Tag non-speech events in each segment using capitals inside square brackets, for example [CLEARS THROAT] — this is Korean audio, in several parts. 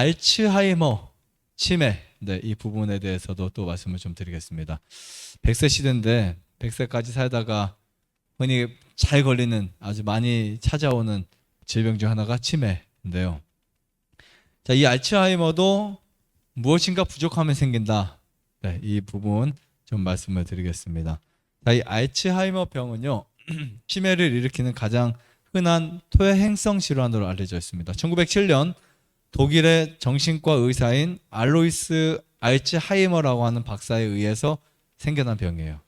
알츠하이머 치매 네, 이 부분에 대해서도 또 말씀을 좀 드리겠습니다. 100세 시대인데 100세까지 살다가 흔히 잘 걸리는 아주 많이 찾아오는 질병 중 하나가 치매인데요. 자, 이 알츠하이머도 무엇인가 부족하면 생긴다. 네, 이 부분 좀 말씀을 드리겠습니다. 자, 이 알츠하이머 병은요. [CLEARS THROAT] 치매를 일으키는 가장 흔한 토해행성 질환으로 알려져 있습니다. 1907년 독일의 정신과 의사인 알로이스 알츠하이머라고 하는 박사에 의해서 생겨난 병이에요.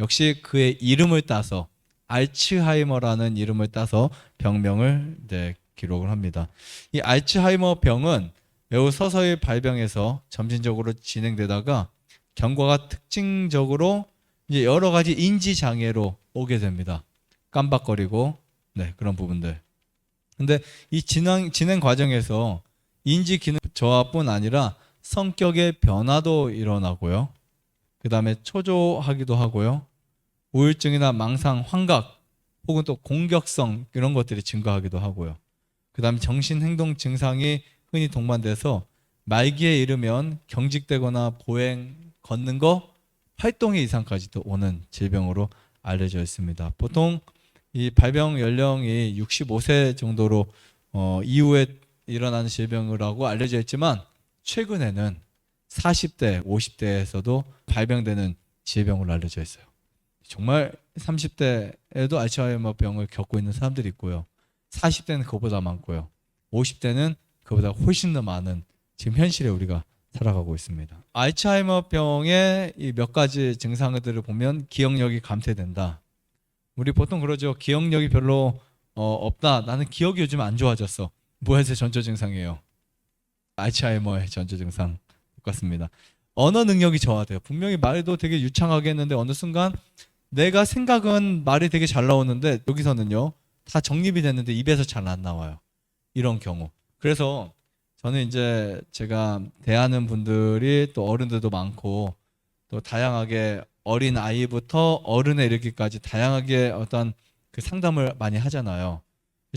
역시 그의 이름을 따서 알츠하이머라는 이름을 따서 병명을 네, 기록을 합니다. 이 알츠하이머 병은 매우 서서히 발병해서 점진적으로 진행되다가 경과가 특징적으로 이제 여러 가지 인지 장애로 오게 됩니다. 깜박거리고 네, 그런 부분들. 근데 이 진행 진행 과정에서 인지 기능 저하뿐 아니라 성격의 변화도 일어나고요. 그 다음에 초조하기도 하고요. 우울증이나 망상, 환각 혹은 또 공격성 이런 것들이 증가하기도 하고요. 그 다음에 정신 행동 증상이 흔히 동반돼서 말기에 이르면 경직되거나 보행, 걷는 거 활동의 이상까지도 오는 질병으로 알려져 있습니다. 보통 이 발병 연령이 65세 정도로 어, 이후에 일어나는 질병이라고 알려져 있지만 최근에는 40대, 50대에서도 발병되는 질병으로 알려져 있어요. 정말 30대에도 알츠하이머 병을 겪고 있는 사람들이 있고요. 40대는 그보다 많고요. 50대는 그보다 훨씬 더 많은 지금 현실에 우리가 살아가고 있습니다. 알츠하이머 병의 이 몇 가지 증상들을 보면 기억력이 감퇴된다. 우리 보통 그러죠. 기억력이 별로 어, 없다. 나는 기억이 요즘 안 좋아졌어. 무엇의 전조 증상이에요? 알츠하이머의 전조 증상 똑같습니다. 언어 능력이 저하돼요. 분명히 말도 되게 유창하게 했는데 어느 순간 내가 생각은 말이 되게 잘 나오는데 여기서는요 다 정립이 됐는데 입에서 잘 안 나와요. 이런 경우. 그래서 저는 이제 제가 대하는 분들이 또 어른들도 많고 또 다양하게 어린 아이부터 어른에 이르기까지 다양하게 어떤 그 상담을 많이 하잖아요.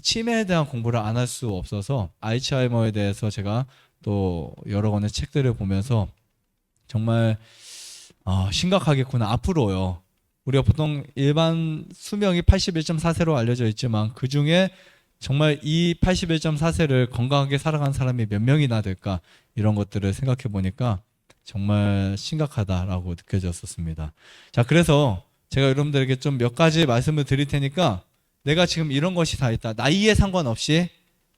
치매에 대한 공부를 안 할 수 없어서 알츠하이머에 대해서 제가 또 여러 권의 책들을 보면서 정말 아, 심각하겠구나 앞으로요. 우리가 보통 일반 수명이 81.4세로 알려져 있지만 그 중에 정말 이 81.4세를 건강하게 살아간 사람이 몇 명이나 될까 이런 것들을 생각해 보니까 정말 심각하다라고 느껴졌었습니다. 자, 그래서 제가 여러분들에게 좀 몇 가지 말씀을 드릴 테니까 내가 지금 이런 것이 다 있다. 나이에 상관없이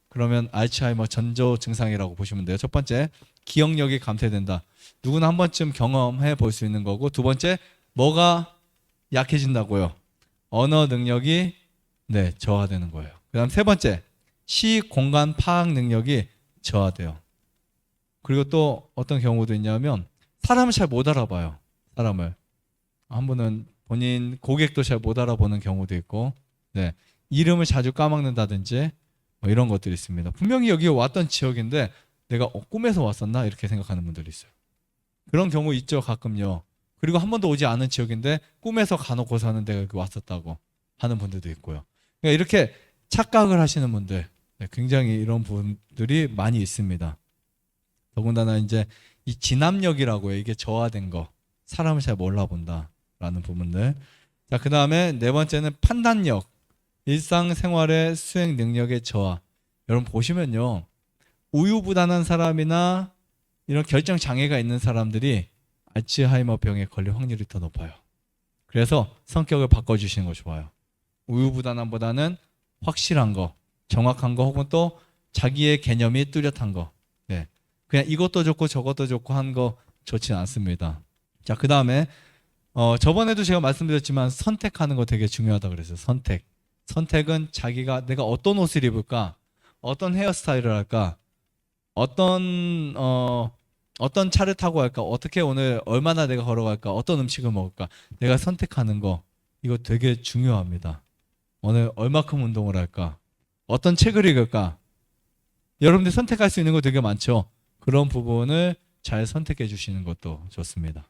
그러면 알츠하이머 전조 증상이라고 보시면 돼요. 첫 번째, 기억력이 감퇴된다. 누구나 한 번쯤 경험해 볼 수 있는 거고 두 번째, 뭐가 약해진다고요. 언어 능력이 네, 저하되는 거예요. 그다음 세 번째, 시 공간 파악 능력이 저하돼요. 그리고 또 어떤 경우도 있냐면 사람을 잘 못 알아봐요. 사람을 한 분은 본인 고객도 잘 못 알아보는 경우도 있고, 네 이름을 자주 까먹는다든지 뭐 이런 것들이 있습니다. 분명히 여기 왔던 지역인데 내가 어, 꿈에서 왔었나 이렇게 생각하는 분들이 있어요. 그런 경우 있죠 가끔요. 그리고 한 번도 오지 않은 지역인데 꿈에서 간혹 고사는 내가 여기 왔었다고 하는 분들도 있고요. 그러니까 이렇게 착각을 하시는 분들 네, 굉장히 이런 분들이 많이 있습니다. 더군다나 이제 이 진압력이라고요. 이게 저하된 거. 사람을 잘 몰라본다라는 부분들. 자, 그 다음에 네 번째는 판단력. 일상생활의 수행 능력의 저하. 여러분 보시면요. 우유부단한 사람이나 이런 결정 장애가 있는 사람들이 알츠하이머 병에 걸릴 확률이 더 높아요. 그래서 성격을 바꿔 주시는 거 좋아요. 우유부단함보다는 확실한 거, 정확한 거, 혹은 또 자기의 개념이 뚜렷한 거. 네. 그냥 이것도 좋고 저것도 좋고 한 거 좋지 않습니다. 자, 그 다음에 어, 저번에도 제가 말씀드렸지만 선택하는 거 되게 중요하다 그랬어요. 선택. 선택은 자기가 내가 어떤 옷을 입을까, 어떤 헤어스타일을 할까, 어떤 어, 어떤 차를 타고 갈까, 어떻게 오늘 얼마나 내가 걸어갈까, 어떤 음식을 먹을까, 내가 선택하는 거 이거 되게 중요합니다. 오늘 얼마큼 운동을 할까, 어떤 책을 읽을까. 여러분들 선택할 수 있는 거 되게 많죠. 그런 부분을 잘 선택해 주시는 것도 좋습니다.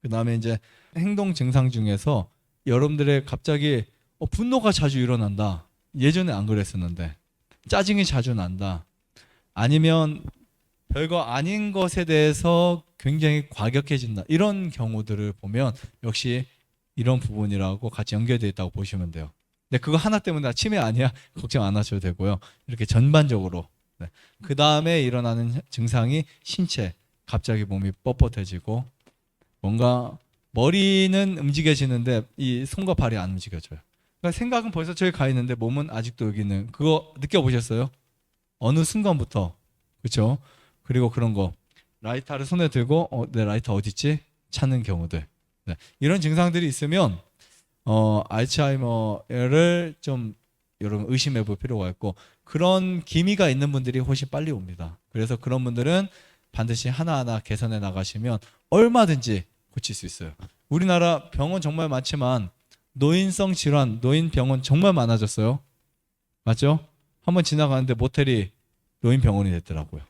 그 다음에 이제 행동 증상 중에서 여러분들의 갑자기 어, 분노가 자주 일어난다. 예전에 안 그랬었는데 짜증이 자주 난다. 아니면 별거 아닌 것에 대해서 굉장히 과격해진다. 이런 경우들을 보면 역시 이런 부분이라고 같이 연결되어 있다고 보시면 돼요. 근데 그거 하나 때문에 나 치매 아니야? [LAUGHS] 걱정 안 하셔도 되고요. 이렇게 전반적으로. 네. 그 다음에 일어나는 증상이 신체. 갑자기 몸이 뻣뻣해지고 뭔가 머리는 움직여지는데 이 손과 발이 안 움직여져요. 그러니까 생각은 벌써 저기 가 있는데 몸은 아직도 여기 있는 그거 느껴보셨어요? 어느 순간부터 그렇죠? 그리고 그런 거 라이터를 손에 들고 어, 내 라이터 어디 있지? 찾는 경우들 네. 이런 증상들이 있으면 어, 알츠하이머를 좀 여러분 의심해 볼 필요가 있고 그런 기미가 있는 분들이 훨씬 빨리 옵니다. 그래서 그런 분들은 반드시 하나하나 개선해 나가시면 얼마든지 고칠 수 있어요. 우리나라 병원 정말 많지만 노인성 질환, 노인 병원 정말 많아졌어요. 맞죠? 한번 지나가는데 모텔이 노인 병원이 됐더라고요.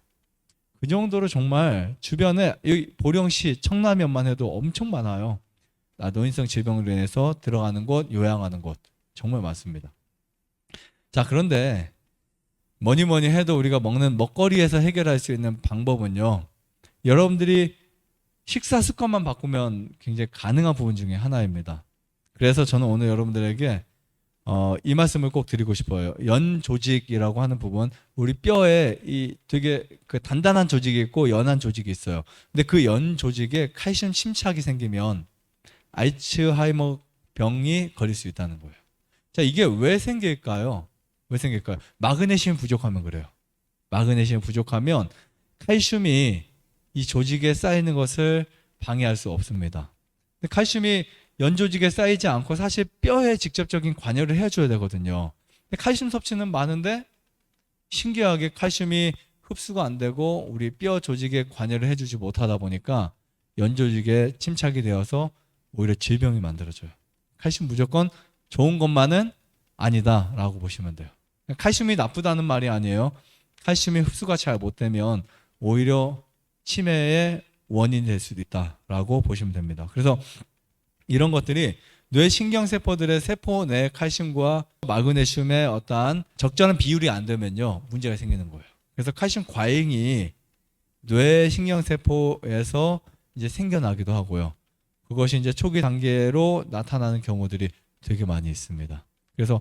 그 정도로 정말 주변에 여기 보령시 청라면만 해도 엄청 많아요. 아, 노인성 질병으로 인해서 들어가는 곳, 요양하는 곳 정말 많습니다. 자 그런데 뭐니 뭐니 해도 우리가 먹는 먹거리에서 해결할 수 있는 방법은요. 여러분들이 식사 습관만 바꾸면 굉장히 가능한 부분 중에 하나입니다. 그래서 저는 오늘 여러분들에게 어, 이 말씀을 꼭 드리고 싶어요. 연 조직이라고 하는 부분, 우리 뼈에 이 되게 그 단단한 조직이 있고 연한 조직이 있어요. 근데 그 연 조직에 칼슘 침착이 생기면 알츠하이머 병이 걸릴 수 있다는 거예요. 자, 이게 왜 생길까요? 왜 생길까요? 마그네슘 부족하면 그래요. 마그네슘 부족하면 칼슘이 이 조직에 쌓이는 것을 방해할 수 없습니다. 근데 칼슘이 연조직에 쌓이지 않고 사실 뼈에 직접적인 관여를 해줘야 되거든요. 칼슘 섭취는 많은데 신기하게 칼슘이 흡수가 안 되고 우리 뼈 조직에 관여를 해주지 못하다 보니까 연조직에 침착이 되어서 오히려 질병이 만들어져요. 칼슘 무조건 좋은 것만은 아니다라고 보시면 돼요. 칼슘이 나쁘다는 말이 아니에요. 칼슘이 흡수가 잘 못 되면 오히려 치매의 원인이 될 수도 있다라고 보시면 됩니다. 그래서 이런 것들이 뇌 신경세포들의 세포 내 칼슘과 마그네슘의 어떠한 적절한 비율이 안 되면요 문제가 생기는 거예요. 그래서 칼슘 과잉이 뇌 신경세포에서 이제 생겨나기도 하고요. 그것이 이제 초기 단계로 나타나는 경우들이 되게 많이 있습니다. 그래서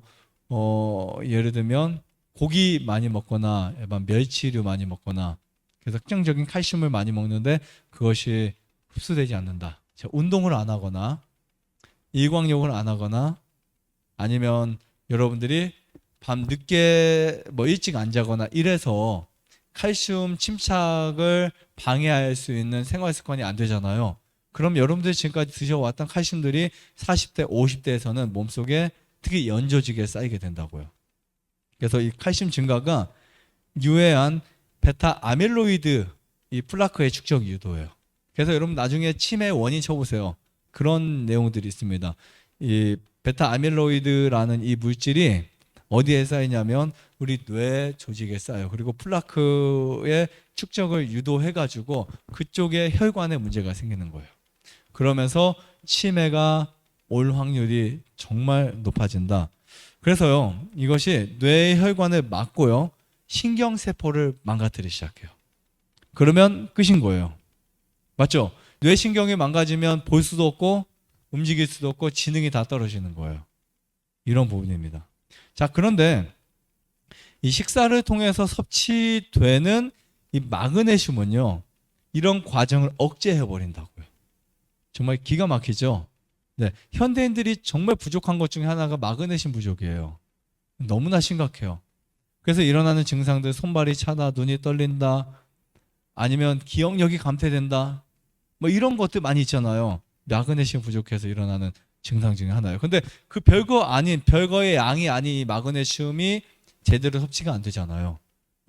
어, 예를 들면 고기 많이 먹거나 일반 멸치류 많이 먹거나 그래서 특정적인 칼슘을 많이 먹는데 그것이 흡수되지 않는다. 자, 운동을 안 하거나 일광욕을 안 하거나 아니면 여러분들이 밤 늦게 뭐 일찍 안 자거나 이래서 칼슘 침착을 방해할 수 있는 생활 습관이 안 되잖아요. 그럼 여러분들이 지금까지 드셔왔던 칼슘들이 40대, 50대에서는 몸속에 특히 연조직에 쌓이게 된다고요. 그래서 이 칼슘 증가가 유해한 베타 아밀로이드 이 플라크의 축적 유도예요. 그래서 여러분 나중에 치매 원인 쳐보세요. 그런 내용들이 있습니다. 이 베타 아밀로이드라는 이 물질이 어디에 쌓이냐면 우리 뇌 조직에 쌓여. 그리고 플라크의 축적을 유도해 가지고 그쪽에 혈관에 문제가 생기는 거예요. 그러면서 치매가 올 확률이 정말 높아진다. 그래서요, 이것이 뇌의 혈관을 막고요, 신경 세포를 망가뜨리기 시작해요. 그러면 끝인 거예요. 맞죠? 뇌신경이 망가지면 볼 수도 없고, 움직일 수도 없고, 지능이 다 떨어지는 거예요. 이런 부분입니다. 자, 그런데 이 식사를 통해서 섭취되는 이 마그네슘은요, 이런 과정을 억제해버린다고요. 정말 기가 막히죠? 네. 현대인들이 정말 부족한 것 중에 하나가 마그네슘 부족이에요. 너무나 심각해요. 그래서 일어나는 증상들, 손발이 차다, 눈이 떨린다, 아니면 기억력이 감퇴된다, 뭐 이런 것들 많이 있잖아요. 마그네슘 부족해서 일어나는 증상 중에 하나예요. 근데 그 별거 아닌, 별거의 양이 아닌 이 마그네슘이 제대로 섭취가 안 되잖아요.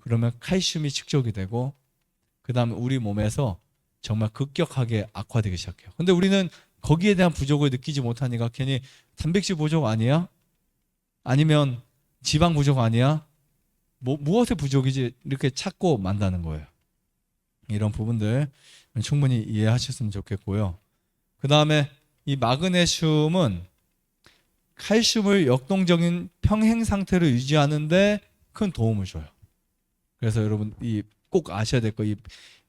그러면 칼슘이 축적이 되고, 그 다음에 우리 몸에서 정말 급격하게 악화되기 시작해요. 근데 우리는 거기에 대한 부족을 느끼지 못하니까 괜히 단백질 부족 아니야? 아니면 지방 부족 아니야? 뭐, 무엇의 부족이지? 이렇게 찾고 만다는 거예요. 이런 부분들 충분히 이해하셨으면 좋겠고요. 그 다음에 이 마그네슘은 칼슘을 역동적인 평행 상태로 유지하는데 큰 도움을 줘요. 그래서 여러분 이 꼭 아셔야 될 거. 이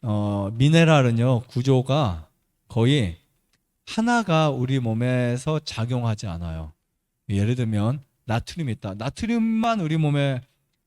어, 미네랄은요 구조가 거의 하나가 우리 몸에서 작용하지 않아요. 예를 들면 나트륨이 있다. 나트륨만 우리 몸에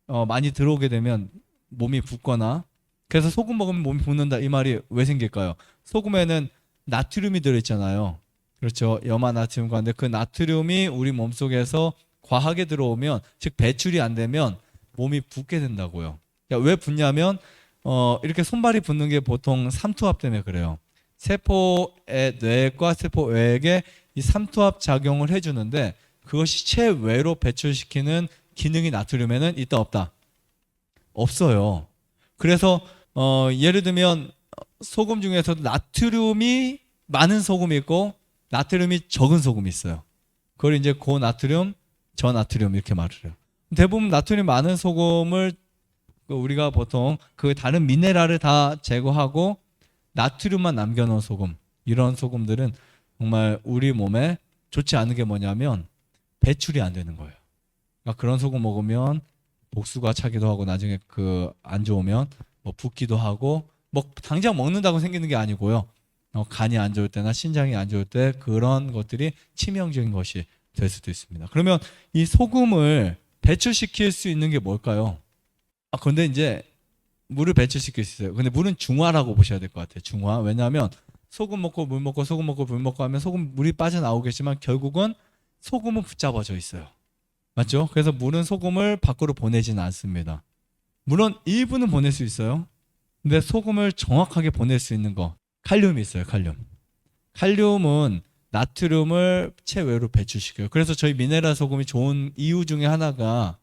어, 많이 들어오게 되면 몸이 붓거나 그래서 소금 먹으면 몸이 붓는다 이 말이 왜 생길까요? 소금에는 나트륨이 들어있잖아요. 그렇죠. 염화 나트륨과 근데 그 나트륨이 우리 몸 속에서 과하게 들어오면 즉 배출이 안 되면 몸이 붓게 된다고요. 그러니까 왜 붓냐면 어, 이렇게 손발이 붓는 게 보통 삼투압 때문에 그래요. 세포의 뇌과 세포 외에게 이 삼투압 작용을 해주는데 그것이 체외로 배출시키는 기능이 나트륨에는 있다 없다 없어요. 그래서 어, 예를 들면 소금 중에서도 나트륨이 많은 소금이 있고 나트륨이 적은 소금이 있어요. 그걸 이제 고나트륨, 저나트륨 이렇게 말을 해요. 대부분 나트륨이 많은 소금을 그 우리가 보통 그 다른 미네랄을 다 제거하고 나트륨만 남겨놓은 소금 이런 소금들은 정말 우리 몸에 좋지 않은 게 뭐냐면 배출이 안 되는 거예요. 그러니까 그런 소금 먹으면 복수가 차기도 하고 나중에 그 안 좋으면 뭐 붓기도 하고 뭐 당장 먹는다고 생기는 게 아니고요. 어, 간이 안 좋을 때나 신장이 안 좋을 때 그런 것들이 치명적인 것이 될 수도 있습니다. 그러면 이 소금을 배출시킬 수 있는 게 뭘까요? 아 근데 이제 물을 배출시킬 수 있어요. 근데 물은 중화라고 보셔야 될 것 같아요. 중화. 왜냐하면 소금 먹고 물 먹고 소금 먹고 물 먹고 하면 소금 물이 빠져나오겠지만 결국은 소금은 붙잡아져 있어요. 맞죠? 그래서 물은 소금을 밖으로 보내지는 않습니다. 물론 일부는 보낼 수 있어요. 근데 소금을 정확하게 보낼 수 있는 거 칼륨이 있어요. 칼륨. 칼륨은 나트륨을 체외로 배출시켜요. 그래서 저희 미네랄 소금이 좋은 이유 중에 하나가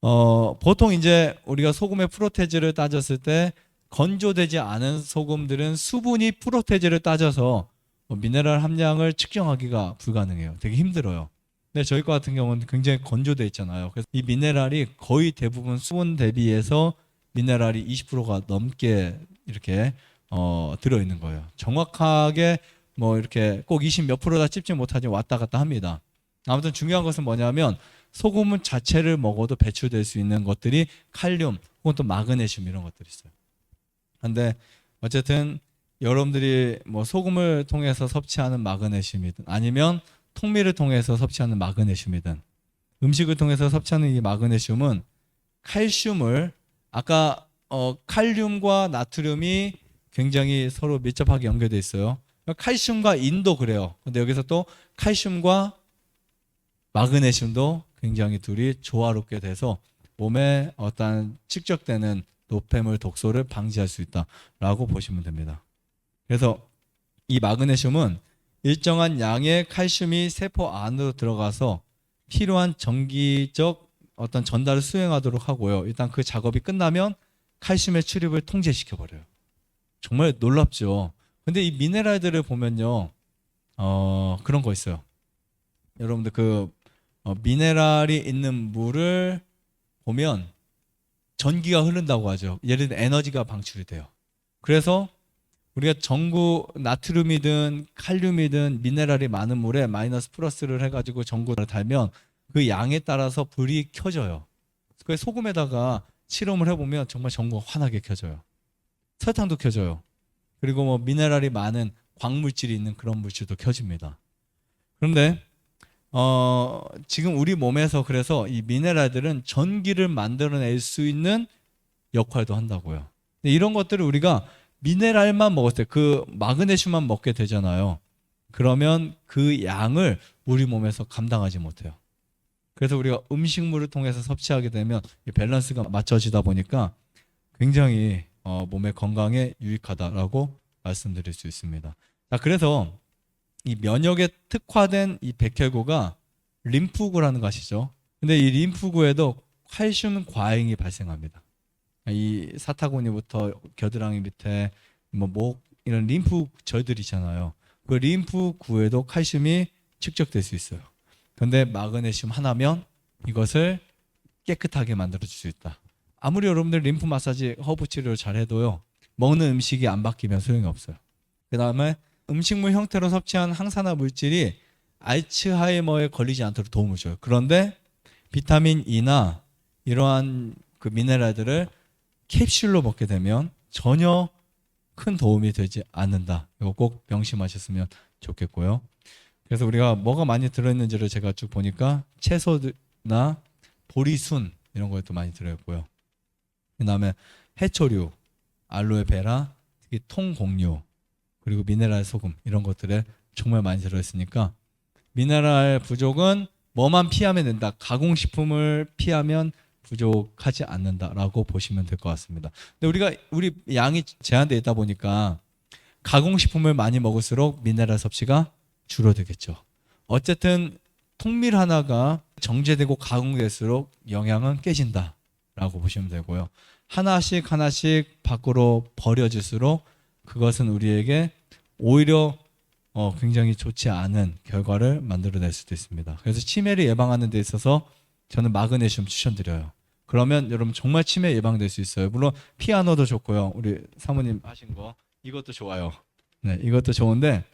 어, 보통 이제 우리가 소금의 프로테즈를 따졌을 때 건조되지 않은 소금들은 수분이 프로테즈를 따져서 뭐 미네랄 함량을 측정하기가 불가능해요. 되게 힘들어요. 근데 저희 거 같은 경우는 굉장히 건조돼 있잖아요. 그래서 이 미네랄이 거의 대부분 수분 대비해서 미네랄이 20%가 넘게 이렇게 어, 들어 있는 거예요. 정확하게 뭐 이렇게 꼭 20 몇 프로다 찝지 못하지 왔다 갔다 합니다. 아무튼 중요한 것은 뭐냐면 소금은 자체를 먹어도 배출될 수 있는 것들이 칼륨 혹은 또 마그네슘 이런 것들이 있어요. 근데 어쨌든 여러분들이 뭐 소금을 통해서 섭취하는 마그네슘이든 아니면 통밀을 통해서 섭취하는 마그네슘이든 음식을 통해서 섭취하는 이 마그네슘은 칼슘을 아까 어, 칼륨과 나트륨이 굉장히 서로 밀접하게 연결돼 있어요. 칼슘과 인도 그래요. 근데 여기서 또 칼슘과 마그네슘도 굉장히 둘이 조화롭게 돼서 몸에 어떤 축적되는 노폐물 독소를 방지할 수 있다라고 보시면 됩니다. 그래서 이 마그네슘은 일정한 양의 칼슘이 세포 안으로 들어가서 필요한 전기적 어떤 전달을 수행하도록 하고요. 일단 그 작업이 끝나면 칼슘의 출입을 통제시켜 버려요. 정말 놀랍죠. 근데 이 미네랄들을 보면요, 어, 그런 거 있어요. 여러분들 그 어, 미네랄이 있는 물을 보면 전기가 흐른다고 하죠. 예를 들어 에너지가 방출이 돼요. 그래서 우리가 전구 나트륨이든 칼륨이든 미네랄이 많은 물에 마이너스 플러스를 해가지고 전구를 달면 그 양에 따라서 불이 켜져요. 그 소금에다가 실험을 해보면 정말 전구가 환하게 켜져요. 설탕도 켜져요. 그리고 뭐 미네랄이 많은 광물질이 있는 그런 물질도 켜집니다. 그런데 어, 지금 우리 몸에서 그래서 이 미네랄들은 전기를 만들어낼 수 있는 역할도 한다고요. 이런 것들을 우리가 미네랄만 먹었을 때 그 마그네슘만 먹게 되잖아요. 그러면 그 양을 우리 몸에서 감당하지 못해요. 그래서 우리가 음식물을 통해서 섭취하게 되면 이 밸런스가 맞춰지다 보니까 굉장히 어, 몸의 건강에 유익하다라고 말씀드릴 수 있습니다. 자, 그래서 이 면역에 특화된 이 백혈구가 림프구라는 거 아시죠? 근데 이 림프구에도 칼슘 과잉이 발생합니다. 이 사타구니부터 겨드랑이 밑에 뭐 목 이런 림프 절들이잖아요. 그 림프구에도 칼슘이 축적될 수 있어요. 근데 마그네슘 하나면 이것을 깨끗하게 만들어 줄 수 있다. 아무리 여러분들 림프 마사지 허브 치료를 잘 해도요. 먹는 음식이 안 바뀌면 소용이 없어요. 그다음에 음식물 형태로 섭취한 항산화 물질이 알츠하이머에 걸리지 않도록 도움을 줘요. 그런데 비타민 E나 이러한 그 미네랄들을 캡슐로 먹게 되면 전혀 큰 도움이 되지 않는다. 이거 꼭 명심하셨으면 좋겠고요. 그래서 우리가 뭐가 많이 들어있는지를 제가 쭉 보니까 채소나 보리순 이런 것도 많이 들어있고요. 그 다음에 해초류, 알로에베라, 특히 통곡류, 그리고 미네랄 소금 이런 것들에 정말 많이 들어있으니까 미네랄 부족은 뭐만 피하면 된다. 가공식품을 피하면 부족하지 않는다라고 보시면 될 것 같습니다. 근데 우리가 우리 양이 제한되어 있다 보니까 가공식품을 많이 먹을수록 미네랄 섭취가 줄어들겠죠. 어쨌든 통밀 하나가 정제되고 가공될수록 영양은 깨진다라고 보시면 되고요. 하나씩 하나씩 밖으로 버려질수록 그것은 우리에게 오히려 어, 굉장히 좋지 않은 결과를 만들어낼 수도 있습니다. 그래서 치매를 예방하는 데 있어서 저는 마그네슘 추천드려요. 그러면 여러분 정말 치매 예방될 수 있어요. 물론 피아노도 좋고요. 우리 사모님 하신 거 이것도 좋아요. 네, 이것도 좋은데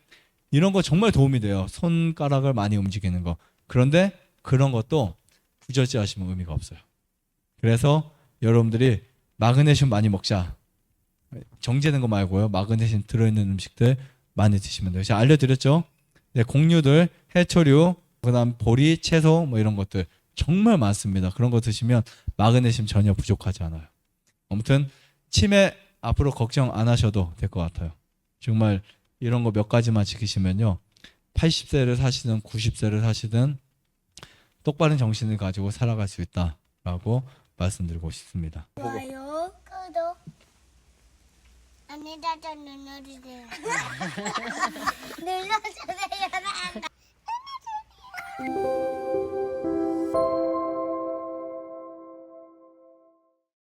이런 거 정말 도움이 돼요. 손가락을 많이 움직이는 거. 그런데 그런 것도 부절제하시면 의미가 없어요. 그래서 여러분들이 마그네슘 많이 먹자. 정제된 거 말고요. 마그네슘 들어있는 음식들 많이 드시면 돼요. 제가 알려드렸죠. 네, 곡류들, 해초류, 그다음 보리, 채소 뭐 이런 것들 정말 많습니다. 그런 거 드시면 마그네슘 전혀 부족하지 않아요. 아무튼 치매 앞으로 걱정 안 하셔도 될 것 같아요. 정말 이런 거 몇 가지만 지키시면요. 80세를 사시든 90세를 사시든 똑바른 정신을 가지고 살아갈 수 있다라고 말씀드리고 싶습니다. 좋아요, 구독. 안에다 좀 눌러주세요. [LAUGHS] 눌러주세요. [LAUGHS] 눌러주세요.